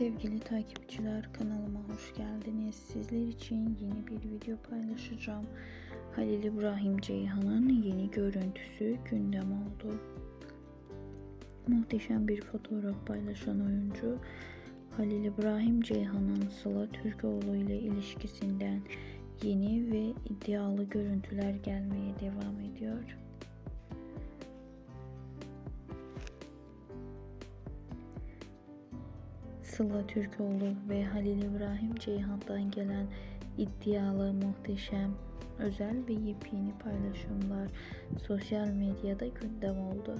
Sevgili takipçiler kanalıma hoş geldiniz. Sizler için yeni bir video paylaşacağım. Halil İbrahim Ceyhan'ın yeni görüntüsü gündem oldu. Muhteşem bir fotoğraf paylaşan oyuncu Halil İbrahim Ceyhan'ın Sıla Türkoğlu ile ilişkisinden yeni ve iddialı görüntüler gelmeye devam ediyor. Sıla Türkoğlu ve Halil İbrahim Ceyhan'dan gelen iddialı, muhteşem, özel ve yepyeni paylaşımlar sosyal medyada gündem oldu.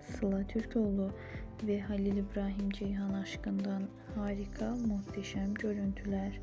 Sıla Türkoğlu ve Halil İbrahim Ceyhan aşkından harika, muhteşem görüntüler.